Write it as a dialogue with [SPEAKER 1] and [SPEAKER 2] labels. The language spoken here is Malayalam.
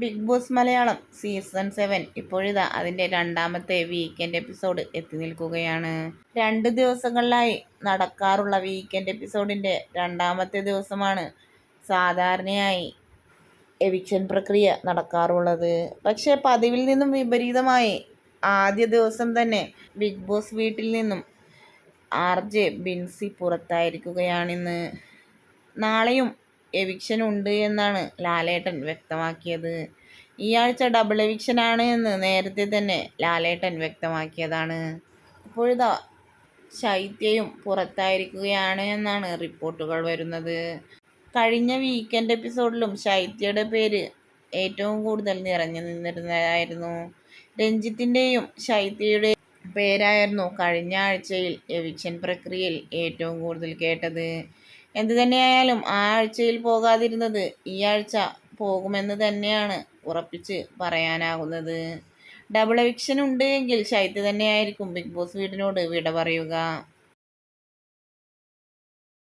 [SPEAKER 1] Bigg Boss Malayalam season seven ഇപ്പോഴിതാ അതിന്റെ രണ്ടാമത്തെ വീക്കെൻഡ് എപ്പിസോഡ് എത്തി നിൽക്കുകയാണ്. രണ്ട് ദിവസങ്ങളിലായി നടക്കാറുള്ള വീക്കെൻഡ് എപ്പിസോഡിന്റെ രണ്ടാമത്തെ ദിവസമാണ് സാധാരണയായി എവിക്ഷൻ പ്രക്രിയ നടക്കാറുള്ളത്. പക്ഷേ പതിവിൽ നിന്നും വിപരീതമായി ആദ്യ ദിവസം തന്നെ ബിഗ് ബോസ് വീട്ടിൽ നിന്നും ആർ ജെ ബിൻസി പുറത്തായിരിക്കുകയാണിന്ന്. നാളെയും എവിക്ഷൻ ഉണ്ട് എന്നാണ് ലാലേട്ടൻ വ്യക്തമാക്കിയത്. ഈ ആഴ്ച ഡബിൾ എവിക്ഷൻ ആണ് എന്ന് നേരത്തെ തന്നെ ലാലേട്ടൻ വ്യക്തമാക്കിയതാണ്. ഇപ്പോഴിതാ ശൈത്യയും പുറത്തായിരിക്കുകയാണ് എന്നാണ് റിപ്പോർട്ടുകൾ വരുന്നത്. കഴിഞ്ഞ വീക്കെൻഡ് എപ്പിസോഡിലും ശൈത്യയുടെ പേര് ഏറ്റവും കൂടുതൽ നിറഞ്ഞു നിന്നിരുന്നതായിരുന്നു. രഞ്ജിത്തിന്റെയും ശൈത്യയുടെ പേരായിരുന്നു കഴിഞ്ഞ ആഴ്ചയിൽ എവിക്ഷൻ പ്രക്രിയയിൽ ഏറ്റവും കൂടുതൽ കേട്ടത്. എന്തു തന്നെയായാലും ആ ആഴ്ചയിൽ പോകാതിരുന്നത് ഈ ആഴ്ച പോകുമെന്ന് തന്നെയാണ് ഉറപ്പിച്ച് പറയാനാകുന്നത്. ഡബിൾ എവിക്ഷൻ ഉണ്ട് എങ്കിൽ ശൈത്യ തന്നെയായിരിക്കും ബിഗ് ബോസ് വീടിനോട് വിട പറയുക.